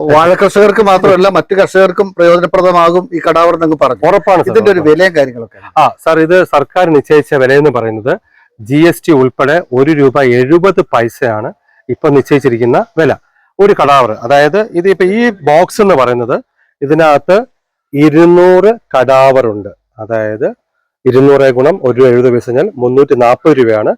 വാഴ കർഷകർക്ക് മാത്രമല്ല മറ്റു കർഷകർക്കും പ്രയോജനപ്രദമാകും ഈ കടാവർ എന്നങ്ങ് പറഞ്ഞു. ഉറപ്പാണ് ഇതിന്റെ ഒരു. വിലയും കാര്യങ്ങളൊക്കെ. ആ സാർ ഇത് സർക്കാർ നിശ്ചയിച്ച വില എന്ന് പറയുന്നത് ജി എസ് ടി ഉൾപ്പെടെ ഒരു രൂപ എഴുപത് പൈസയാണ് ഇപ്പൊ നിശ്ചയിച്ചിരിക്കുന്ന വില. ഒരു കടാവർ അതായത് ഇത് ഇപ്പൊ ഈ ബോക്സ് എന്ന് പറയുന്നത് ഇതിനകത്ത് ഇരുന്നൂറ് കടാവർ ഉണ്ട് അതായത് ഇരുന്നൂറ് ഗുണം ഒരു എഴുപത് പൈസ കഴിഞ്ഞാൽ മുന്നൂറ്റി നാൽപ്പത് രൂപയാണ്.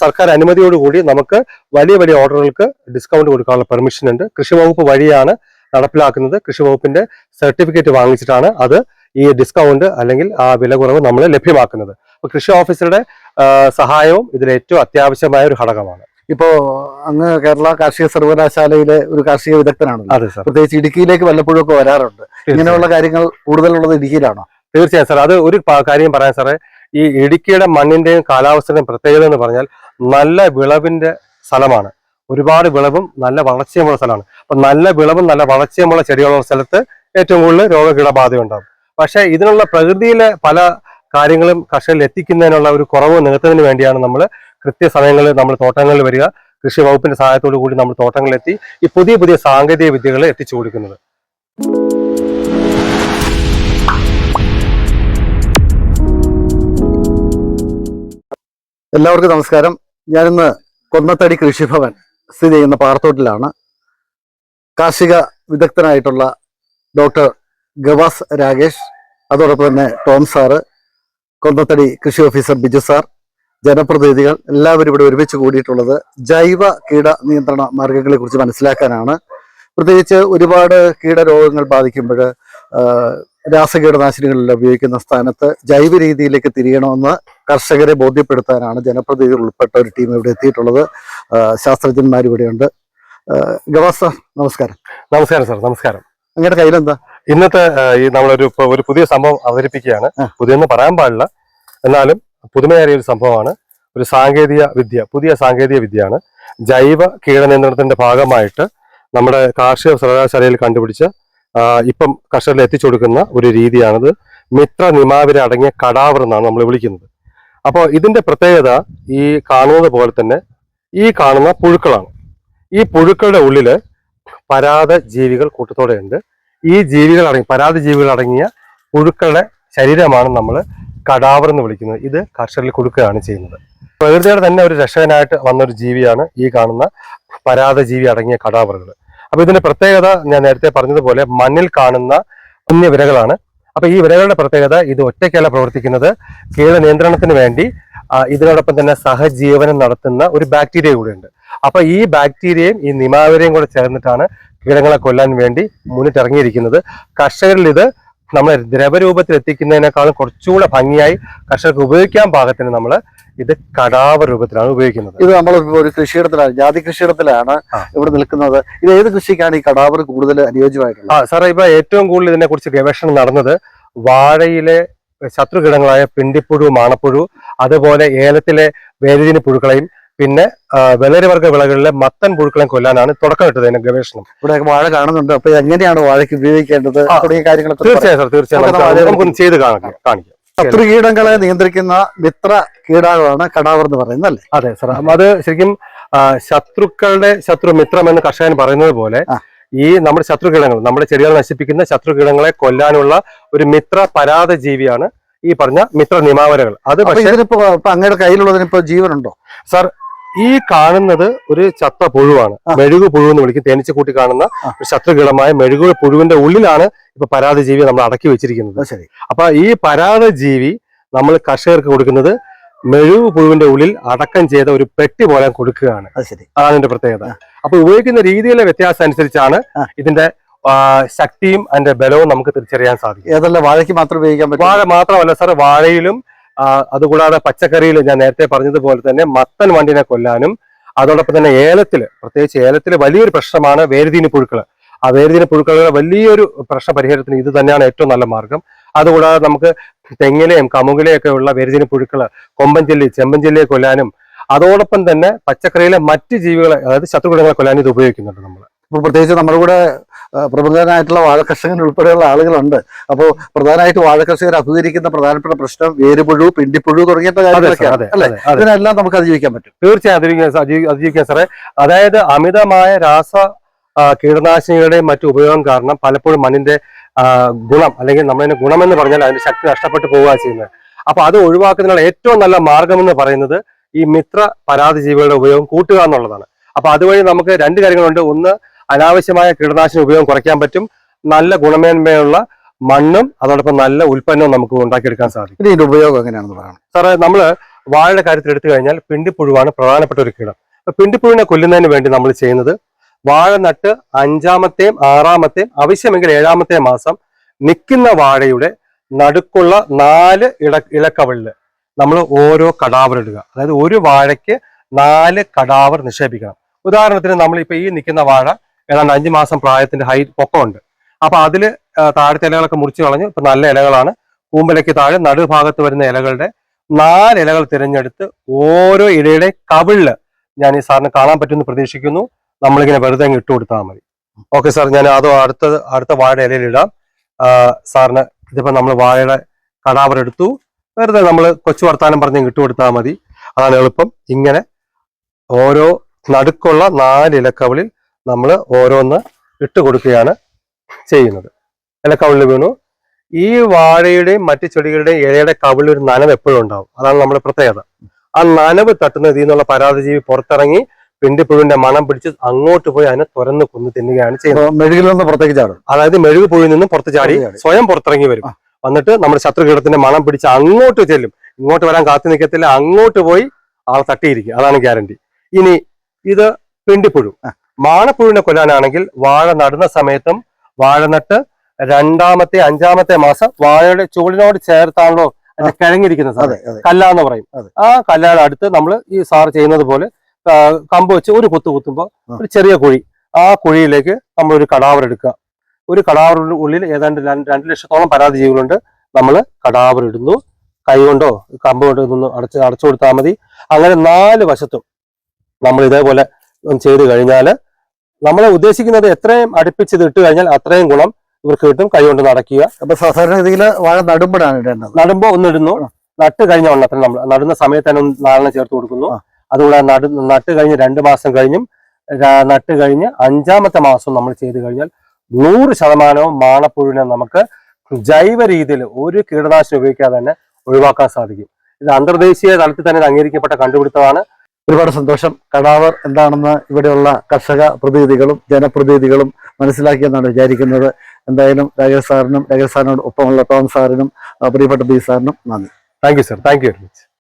സർക്കാർ അനുമതിയോടുകൂടി നമുക്ക് വലിയ വലിയ ഓർഡറുകൾക്ക് ഡിസ്കൗണ്ട് കൊടുക്കാനുള്ള പെർമിഷൻ ഉണ്ട്. കൃഷി വകുപ്പ് വഴിയാണ് നടപ്പിലാക്കുന്നത്. കൃഷി വകുപ്പിന്റെ സർട്ടിഫിക്കറ്റ് വാങ്ങിച്ചിട്ടാണ് അത് ഈ ഡിസ്കൗണ്ട് അല്ലെങ്കിൽ ആ വില കുറവ് നമ്മൾ ലഭ്യമാക്കുന്നത്. അപ്പൊ കൃഷി ഓഫീസറുടെ സഹായവും ഇതിൽ ഏറ്റവും അത്യാവശ്യമായ ഒരു ഘടകമാണ്. ഇപ്പോ അങ്ങ് കേരള കാർഷിക സർവകലാശാലയിലെ ഒരു കാർഷിക വിദഗ്ധനാണല്ലോ. അതെ സാർ. പ്രത്യേകിച്ച് ഇടുക്കിയിലേക്ക് വല്ലപ്പോഴും ഒക്കെ വരാറുണ്ട്. ഇങ്ങനെയുള്ള കാര്യങ്ങൾ കൂടുതലുള്ളത് ഇടുക്കിയിലാണോ? തീർച്ചയായും സാർ. അത് ഒരു കാര്യം പറയാം സാറേ. ഈ ഇടുക്കിയുടെ മണ്ണിന്റെയും കാലാവസ്ഥയുടെയും പ്രത്യേകത എന്ന് പറഞ്ഞാൽ നല്ല വിളവിന്റെ സ്ഥലമാണ്. ഒരുപാട് വിളവും നല്ല വളർച്ചയുമുള്ള സ്ഥലമാണ്. അപ്പൊ നല്ല വിളവും നല്ല വളർച്ചയുമുള്ള ചെടികളുള്ള സ്ഥലത്ത് ഏറ്റവും കൂടുതൽ രോഗകീടബാധ ഉണ്ടാകും പക്ഷേ ഇതിനുള്ള പ്രകൃതിയിലെ പല കാര്യങ്ങളും കർഷകരിൽ എത്തിക്കുന്നതിനുള്ള ഒരു കുറവ് നികത്തുന്നതിന് വേണ്ടിയാണ് നമ്മൾ കൃത്യസമയങ്ങളിൽ നമ്മൾ തോട്ടങ്ങളിൽ വരിക. കൃഷി വകുപ്പിന്റെ സഹായത്തോടു കൂടി നമ്മൾ തോട്ടങ്ങളിലെത്തി ഈ പുതിയ പുതിയ സാങ്കേതിക വിദ്യകൾ എത്തിച്ചു കൊടുക്കുന്നത്. എല്ലാവർക്കും നമസ്കാരം. ഞാനിന്ന് കൊന്നത്തടി കൃഷിഭവൻ സ്ഥിതി ചെയ്യുന്ന പാറത്തോട്ടിലാണ്. കാർഷിക വിദഗ്ധനായിട്ടുള്ള ഡോക്ടർ ഗവാസ് രാകേഷ് അതോടൊപ്പം തന്നെ ടോം സാറ് കൊന്നത്തടി കൃഷി ഓഫീസർ ബിജു സാർ ജനപ്രതിനിധികൾ എല്ലാവരും ഇവിടെ ഒരുമിച്ച് കൂടിയിട്ടുള്ളത് ജൈവ കീട നിയന്ത്രണ മാർഗങ്ങളെ കുറിച്ച് മനസ്സിലാക്കാനാണ്. പ്രത്യേകിച്ച് ഒരുപാട് കീടരോഗങ്ങൾ ബാധിക്കുമ്പോൾ രാസകീടനാശിനികളെല്ലാം ഉപയോഗിക്കുന്ന സ്ഥാനത്ത് ജൈവ രീതിയിലേക്ക് തിരിയണമെന്ന് കർഷകരെ ബോധ്യപ്പെടുത്താനാണ് ജനപ്രതിനിധികൾ ഉൾപ്പെട്ട ഒരു ടീം ഇവിടെ എത്തിയിട്ടുള്ളത്. ശാസ്ത്രജ്ഞന്മാർ ഇവിടെയുണ്ട്. ഗവാസ് സാർ നമസ്കാരം. നമസ്കാരം സാർ നമസ്കാരം. നിങ്ങളുടെ കയ്യിലെന്താ? ഇന്നത്തെ ഈ നമ്മളൊരു ഒരു പുതിയ സംഭവം അവതരിപ്പിക്കുകയാണ്. പുതിയെന്ന് പറയാൻ പാടില്ല. എന്നാലും പുതുമയേറിയ ഒരു സംഭവമാണ്. ഒരു സാങ്കേതിക വിദ്യ പുതിയ സാങ്കേതിക വിദ്യയാണ്. ജൈവ കീടനിയന്ത്രണത്തിന്റെ ഭാഗമായിട്ട് നമ്മുടെ കാർഷിക സർവകലാശാലയിൽ കണ്ടുപിടിച്ച ഇപ്പം കർഷകരിൽ എത്തിച്ചു കൊടുക്കുന്ന ഒരു രീതിയാണിത്. മിത്ര നിമാവിര അടങ്ങിയ കടാവർ എന്നാണ് നമ്മൾ വിളിക്കുന്നത്. അപ്പോൾ ഇതിന്റെ പ്രത്യേകത ഈ കാണുന്നത് പോലെ തന്നെ ഈ കാണുന്ന പുഴുക്കളാണ്. ഈ പുഴുക്കളുടെ ഉള്ളിൽ പരാത ജീവികൾ കൂട്ടത്തോടെ ഉണ്ട്. ഈ ജീവികൾ അടങ്ങി പരാത ജീവികൾ അടങ്ങിയ പുഴുക്കളുടെ ശരീരമാണ് നമ്മൾ കടാവർ എന്ന് വിളിക്കുന്നത്. ഇത് കർഷകരിൽ കൊടുക്കുകയാണ് ചെയ്യുന്നത്. പ്രകൃതിയുടെ തന്നെ ഒരു രക്ഷകനായിട്ട് വന്നൊരു ജീവിയാണ് ഈ കാണുന്ന പരാത ജീവി അടങ്ങിയ കടാവറുകൾ അപ്പൊ ഇതിന്റെ പ്രത്യേകത ഞാൻ നേരത്തെ പറഞ്ഞതുപോലെ മണ്ണിൽ കാണുന്ന കുഞ്ഞ വിരകളാണ്. അപ്പൊ ഈ വിരകളുടെ പ്രത്യേകത ഇത് ഒറ്റയ്ക്കല്ല പ്രവർത്തിക്കുന്നത്. കീട നിയന്ത്രണത്തിന് വേണ്ടി ഇതിനോടൊപ്പം തന്നെ സഹജീവനം നടത്തുന്ന ഒരു ബാക്ടീരിയ കൂടെ ഉണ്ട് അപ്പൊ ഈ ബാക്ടീരിയയും ഈ നിമാവരെയും കൂടെ ചേർന്നിട്ടാണ് കീടങ്ങളെ കൊല്ലാൻ വേണ്ടി മുന്നിട്ടിറങ്ങിയിരിക്കുന്നത്. കർഷകരിൽ ഇത് നമ്മൾ ദ്രവരൂപത്തിൽ എത്തിക്കുന്നതിനേക്കാളും കുറച്ചുകൂടെ ഭംഗിയായി കർഷകർക്ക് ഉപയോഗിക്കാൻ പാകത്തിന് നമ്മൾ ഇത് കടാവ രൂപത്തിലാണ് ഉപയോഗിക്കുന്നത്. ഇത് നമ്മൾ ഒരു കൃഷിയിടത്തിലാണ് ജാതി കൃഷിയിടത്തിലാണ് ഇവിടെ നിൽക്കുന്നത്. ഇത് ഏത് കൃഷിക്കാണ് ഈ കടാവർ കൂടുതൽ അനുയോജ്യമായിട്ടുള്ളത്? ആ സാറേ ഇപ്പൊ ഏറ്റവും കൂടുതൽ ഇതിനെ കുറിച്ച് ഗവേഷണം നടന്നത് വാഴയിലെ ശത്രുകീടങ്ങളായ പിണ്ടിപ്പുഴു മാണപ്പുഴു അതുപോലെ ഏലത്തിലെ വേലിതിന് പുഴുക്കളെയും പിന്നെ വെള്ളരിവർഗ വിളകളിലെ മത്തൻ പുഴുക്കളെയും കൊല്ലാനാണ് തുടക്കമിട്ടത് ഇതിന്റെ ഗവേഷണം. ഇവിടെ വാഴ കാണുന്നുണ്ട്. അപ്പൊ എങ്ങനെയാണ് വാഴയ്ക്ക് ഉപയോഗിക്കേണ്ടത്. തുടങ്ങിയ കാര്യങ്ങളൊക്കെ തീർച്ചയായും സാർ തീർച്ചയായും. നമുക്ക് നമുക്ക് നമുക്കൊന്ന് ചെയ്ത് കാണിക്കാം. കാണിക്കാം ശത്രുകീടങ്ങളെ നിയന്ത്രിക്കുന്ന മിത്ര കീടാകളാണ് കടാവർ എന്ന് പറയുന്നത് അല്ലേ? അതെ സാർ അത് ശരിക്കും ശത്രുക്കളുടെ ശത്രു മിത്രം എന്ന് കർഷകൻ പറയുന്നത് പോലെ ഈ നമ്മുടെ ശത്രു കീടങ്ങൾ നമ്മുടെ ചെടികൾ നശിപ്പിക്കുന്ന ശത്രു കീടങ്ങളെ കൊല്ലാനുള്ള ഒരു മിത്ര പരാത ജീവിയാണ് ഈ പറഞ്ഞ മിത്ര നിമാവരകൾ. അത് പക്ഷേ ഇതിനിപ്പോ അങ്ങയുടെ കയ്യിലുള്ളതിന് ഇപ്പൊ ജീവനുണ്ടോ? സാർ ഈ കാണുന്നത് ഒരു ചത്ത പുഴുവാണ്. മെഴുകു പുഴു എന്ന് വിളിക്കും. തേനിച്ച കൂട്ടി കാണുന്ന. ഒരു ശത്രുകീടമായ മെഴുകു പുഴുവിന്റെ ഉള്ളിലാണ് ഇപ്പൊ പരാത ജീവി നമ്മൾ അടക്കി വെച്ചിരിക്കുന്നത്. ശരി. അപ്പൊ ഈ പരാത ജീവി നമ്മൾ കർഷകർക്ക് കൊടുക്കുന്നത് മെഴുകു പുഴുവിന്റെ ഉള്ളിൽ അടക്കം ചെയ്ത ഒരു പെട്ടി പോലെ കൊടുക്കുകയാണ്. അത് അതാണ് ഇതിന്റെ പ്രത്യേകത. അപ്പൊ ഉപയോഗിക്കുന്ന രീതിയിലെ വ്യത്യാസം അനുസരിച്ചാണ് ഇതിന്റെ ശക്തിയും അതിന്റെ ബലവും നമുക്ക് തിരിച്ചറിയാൻ സാധിക്കും. ഏതല്ല വാഴയ്ക്ക് മാത്രം ഉപയോഗിക്കാൻ പറ്റും? വാഴ മാത്രമല്ല സാർ വാഴയിലും അതുകൂടാതെ പച്ചക്കറിയിൽ ഞാൻ നേരത്തെ പറഞ്ഞതുപോലെ തന്നെ മത്തൻ വണ്ടിനെ കൊല്ലാനും അതോടൊപ്പം തന്നെ ഏലത്തിൽ പ്രത്യേകിച്ച് ഏലത്തിൽ വലിയൊരു പ്രശ്നമാണ് വേരുതീനി പുഴുക്കൾ ആ വേരുതീനി പുഴുക്കളുടെ വലിയൊരു പ്രശ്ന പരിഹാരത്തിന് ഇത് തന്നെയാണ് ഏറ്റവും നല്ല മാർഗം. അതുകൂടാതെ നമുക്ക് തെങ്ങിലെയും കമുകിലെയൊക്കെ ഉള്ള വേരുതീനി പുഴുക്കൾ കൊമ്പൻ ചെല്ലി ചെമ്പൻ കൊല്ലാനും അതോടൊപ്പം തന്നെ പച്ചക്കറിയിലെ മറ്റ് ജീവികളെ അതായത് ശത്രുഘടങ്ങളെ കൊല്ലാനും ഇത് ഉപയോഗിക്കുന്നുണ്ട് നമ്മൾ ഇപ്പൊ പ്രത്യേകിച്ച് നമ്മുടെ കൂടെ പ്രമുഖനായിട്ടുള്ള വാഴകർഷകൻ ഉൾപ്പെടെയുള്ള ആളുകളുണ്ട്. അപ്പോൾ പ്രധാനമായിട്ട് വാഴകർഷകർ അഭിമുഖീകരിക്കുന്ന പ്രധാനപ്പെട്ട പ്രശ്നം വേരുപുഴു പിണ്ടിപ്പുഴു തുടങ്ങിയ കാര്യങ്ങളൊക്കെയാണ് അല്ലെ? ഇതിനെല്ലാം നമുക്ക് അതിജീവിക്കാൻ പറ്റും. തീർച്ചയായും അതിജീവിക്കാൻ സാ- അതിജീ- അതിജീവിക്കാൻ സാറേ. അതായത് അമിതമായ രാസ കീടനാശിനികളുടെ കീടനാശിനികളുടെയും മറ്റു ഉപയോഗം കാരണം പലപ്പോഴും മണ്ണിന്റെ ഗുണം അല്ലെങ്കിൽ നമ്മളതിന്റെ ഗുണമെന്ന് പറഞ്ഞാൽ അതിന്റെ ശക്തി നഷ്ടപ്പെട്ടു പോവുക ചെയ്യുന്നത്. അപ്പൊ അത് ഒഴിവാക്കുന്നതിനുള്ള ഏറ്റവും നല്ല മാർഗം എന്ന് പറയുന്നത് ഈ മിത്ര പരാതി ജീവികളുടെ ഉപയോഗം കൂട്ടുക എന്നുള്ളതാണ്. അപ്പൊ അതുവഴി നമുക്ക് രണ്ട് കാര്യങ്ങളുണ്ട്. ഒന്ന് അനാവശ്യമായ കീടനാശിനി ഉപയോഗം കുറയ്ക്കാൻ പറ്റും. നല്ല ഗുണമേന്മയുള്ള മണ്ണും അതോടൊപ്പം നല്ല ഉൽപ്പന്നവും നമുക്ക് ഉണ്ടാക്കിയെടുക്കാൻ സാധിക്കും. ഇതിന്റെ ഉപയോഗം എങ്ങനെയാണെന്ന് പറയാം സാറേ നമ്മൾ വാഴയുടെ കാര്യത്തിൽ എടുത്തു കഴിഞ്ഞാൽ പിണ്ടിപ്പുഴുവാണ് പ്രധാനപ്പെട്ട ഒരു കീടം. അപ്പൊ പിണ്ടിപ്പുഴുവിനെ കൊല്ലുന്നതിന് വേണ്ടി നമ്മൾ ചെയ്യുന്നത് വാഴ നട്ട് അഞ്ചാമത്തെയും ആറാമത്തെയും ആവശ്യമെങ്കിൽ ഏഴാമത്തെ മാസം നിൽക്കുന്ന വാഴയുടെ നടുക്കുള്ള നാല് ഇട ഇലക്കവളിൽ നമ്മൾ ഓരോ കടാവർ ഇടുക. അതായത് ഒരു വാഴയ്ക്ക് നാല് കടാവർ നിക്ഷേപിക്കണം. ഉദാഹരണത്തിന് നമ്മൾ ഇപ്പൊ ഈ നിൽക്കുന്ന വാഴ ഏതാണ്ട് അഞ്ച് മാസം പ്രായത്തിന്റെ ഹൈറ്റ് പൊക്കമുണ്ട്. അപ്പൊ അതിൽ ആ, താഴത്തെ ഇലകളൊക്കെ മുറിച്ചു കളഞ്ഞു ഇപ്പൊ നല്ല ഇലകളാണ്. കൂമ്പലയ്ക്ക് താഴെ നടുഭാഗത്ത് വരുന്ന ഇലകളുടെ നാല് ഇലകൾ തിരഞ്ഞെടുത്ത് ഓരോ ഇലയുടെ കവിളിൽ ഞാൻ ഈ സാറിന് കാണാൻ പറ്റുമെന്ന് പ്രതീക്ഷിക്കുന്നു. നമ്മളിങ്ങനെ വെറുതെ അങ്ങ് ഇട്ട് കൊടുത്താൽ മതി. ഓക്കെ സാർ ഞാൻ അത് അടുത്ത അടുത്ത വാഴ ഇലയിൽ ഇടാം. സാറിന് ഇതിപ്പോ നമ്മൾ വാഴയുടെ കടാവർ എടുത്തു. വെറുതെ നമ്മൾ കൊച്ചു വർത്താനം പറഞ്ഞ് ഇട്ട് കൊടുത്താൽ മതി. അതാണ് എളുപ്പം. ഇങ്ങനെ ഓരോ നടുക്കുള്ള നാല് ഇലക്കവിളിൽ നമ്മൾ ഓരോന്ന് ഇട്ട് കൊടുക്കുകയാണ് ചെയ്യുന്നത്. ഇലക്കവിളിൽ വീണു? ഈ വാഴയുടെയും മറ്റ് ചെടികളുടെയും ഇലയുടെ കവിളിൽ ഒരു നനവ് എപ്പോഴും ഉണ്ടാവും. അതാണ് നമ്മുടെ പ്രത്യേകത. ആ നനവ് തട്ടുന്ന ഇതിൽ നിന്നുള്ള പരാതിജീവി പുറത്തിറങ്ങി പിണ്ടിപ്പുഴുവിന്റെ മണം പിടിച്ച് അങ്ങോട്ട് പോയി അതിനെ തുറന്ന് കൊന്ന് തിന്നുകയാണ് ചെയ്യുന്നത്. മെഴുകിൽ നിന്ന് പുറത്തേക്ക് ചാടും. അതായത് മെഴുകു പുഴുവിൽ നിന്നും പുറത്ത് ചാടി സ്വയം പുറത്തിറങ്ങി വരും. വന്നിട്ട് നമ്മുടെ ശത്രുകീടത്തിന്റെ മണം പിടിച്ച് അങ്ങോട്ട് ചെല്ലും. ഇങ്ങോട്ട് വരാൻ കാത്തു നിൽക്കത്തില്ല. അങ്ങോട്ട് പോയി ആൾ തട്ടിയിരിക്കും. അതാണ് ഗ്യാരണ്ടി. ഇനി ഇത് പിണ്ടിപ്പുഴു. മാണപ്പുഴുവിനെ കൊല്ലാനാണെങ്കിൽ വാഴ നടുന്ന സമയത്തും വാഴ നട്ട് രണ്ടാമത്തെ അഞ്ചാമത്തെ മാസം വാഴയുടെ ചൂടിനോട് ചേർത്താണല്ലോ അതിന്റെ കിഴങ്ങിരിക്കുന്ന സാധനം അതെ അതെ. കല്ല എന്ന് പറയും. ആ കല്ലാണ് അടുത്ത് നമ്മൾ ഈ സാർ ചെയ്യുന്നത് പോലെ കമ്പ് വെച്ച് ഒരു കുത്ത് കുത്തുമ്പോൾ ഒരു ചെറിയ കുഴി. ആ കുഴിയിലേക്ക് നമ്മൾ ഒരു കടാവർ എടുക്കുക. ഒരു കടാവറിന്റെ ഉള്ളിൽ ഏതാണ്ട് രണ്ട് ലക്ഷത്തോളം പരാതി ജീവികളുണ്ട് നമ്മൾ കടാവർ ഇടുന്നു. കൈ കൊണ്ടോ കമ്പ് കൊണ്ടോ ഇതൊന്ന് അടച്ച് അടച്ചു കൊടുത്താൽ മതി. അങ്ങനെ നാല് വശത്തും നമ്മൾ ഇതേപോലെ ചെയ്ത് കഴിഞ്ഞാൽ നമ്മൾ ഉദ്ദേശിക്കുന്നത് എത്രയും അടുപ്പിച്ച് ഇത് ഇട്ട് കഴിഞ്ഞാൽ അത്രയും ഗുണം ഇവർക്ക് കിട്ടും കൈകൊണ്ട് നടക്കുക. അപ്പൊ സാധാരണ രീതിയിൽ വാഴ നടുമ്പോഴാണ് ഇടേണ്ടത്. നടുമ്പോ ഒന്നിടുന്നു. നട്ട് കഴിഞ്ഞ ഉണ്ണത്തിന് നമ്മൾ നടുന്ന സമയത്ത് തന്നെ നാലെണ്ണം ചേർത്ത് കൊടുക്കുന്നു. അതുകൂടാതെ നടു നട്ട് കഴിഞ്ഞ് രണ്ട് മാസം കഴിഞ്ഞും നട്ട് കഴിഞ്ഞ് അഞ്ചാമത്തെ മാസം നമ്മൾ ചെയ്ത് കഴിഞ്ഞാൽ നൂറ് ശതമാനവും മാണപ്പുഴുവിനെ നമുക്ക് ജൈവ രീതിയിൽ ഒരു കീടനാശിനി ഉപയോഗിക്കാതെ തന്നെ ഒഴിവാക്കാൻ സാധിക്കും. ഇത് അന്തർദേശീയ തലത്തിൽ തന്നെ അംഗീകരിക്കപ്പെട്ട കണ്ടുപിടുത്തമാണ്. ഒരുപാട് സന്തോഷം. കടാവർ എന്താണെന്ന് ഇവിടെയുള്ള കർഷക പ്രതിനിധികളും ജനപ്രതിനിധികളും മനസ്സിലാക്കിയെന്നാണ് വിചാരിക്കുന്നത്. എന്തായാലും രാജേഷ് സാറിനും രാജേഷ് സാറിനോട് ഒപ്പമുള്ള ടോം സാറിനും പ്രിയപ്പെട്ട ബി സാറിനും നന്ദി. Thank you sir thank you very much